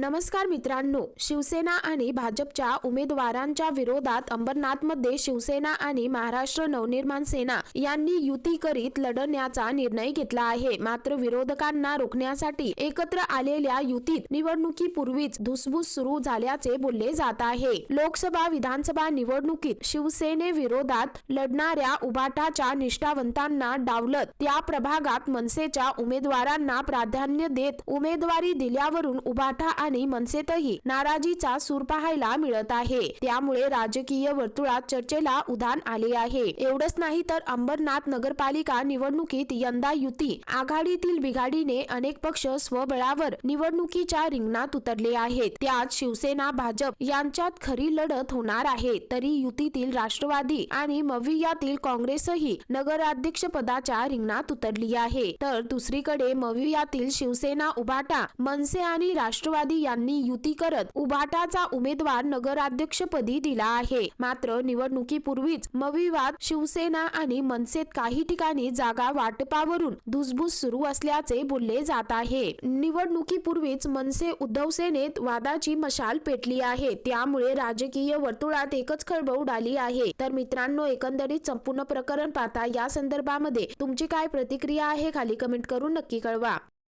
नमस्कार मित्रांनो शिवसेना आणि भाजपच्या उमेदवारांच्या विरोधात अंबरनाथमध्ये शिवसेना आणि महाराष्ट्र नवनिर्माण सेना यांनी युती करीत लढण्याचा निर्णय घेतला आहे. मात्र विरोधकांना रोखण्यासाठी एकत्र आलेल्या युतीत निवडणुकीपूर्वीच धुसभूस सुरू झाल्याचे बोलले जात आहे. लोकसभा विधानसभा निवडणुकीत शिवसेनेविरोधात लढणाऱ्या उभाटाच्या निष्ठावंतांना डावलत त्या प्रभागात मनसेच्या उमेदवारांना प्राधान्य देत उमेदवारी दिल्यावरून उभाटा आणि मनसेतही नाराजीचा सूर पाहायला मिळत आहे. त्यामुळे राजकीय वर्तुळात चर्चेला उधाण आले आहे. एवढंच नाही तर अंबरनाथ नगरपालिका निवडणुकीत यंदा युती आघाडीतील बिघाडीने अनेक पक्ष स्वबळावर निवडणुकीच्या रिंगणात उतरले आहेत. त्यात शिवसेना भाजप यांच्यात खरी लढत होणार आहे. तरी युतीतील राष्ट्रवादी आणि मवियातील काँग्रेसही नगराध्यक्ष पदाच्या रिंगणात उतरली आहे. तर दुसरीकडे मवियातील शिवसेना उभाटा मनसे आणि राष्ट्रवादी यांनी युती करत उभाटाचा उमेदवार नगराध्यक्षपदी दिला आहे. मात्र निवडणुकीपूर्वीच मविवाद शिवसेना आणि मनसेत काही ठिकाणी जागा वाटपावरून धुसभूस सुरू असल्याचे बोलले जात आहे. निवडणुकीपूर्वीच मनसे उद्धव सेनेत वादाची मशाल पेटली आहे. त्यामुळे राजकीय वर्तुळात एकच खळबळ उडाली आहे. तर मित्रांनो एकंदरीत संपूर्ण प्रकरण पाहता या संदर्भामध्ये तुमची काय प्रतिक्रिया आहे खाली कमेंट करून नक्की कळवा.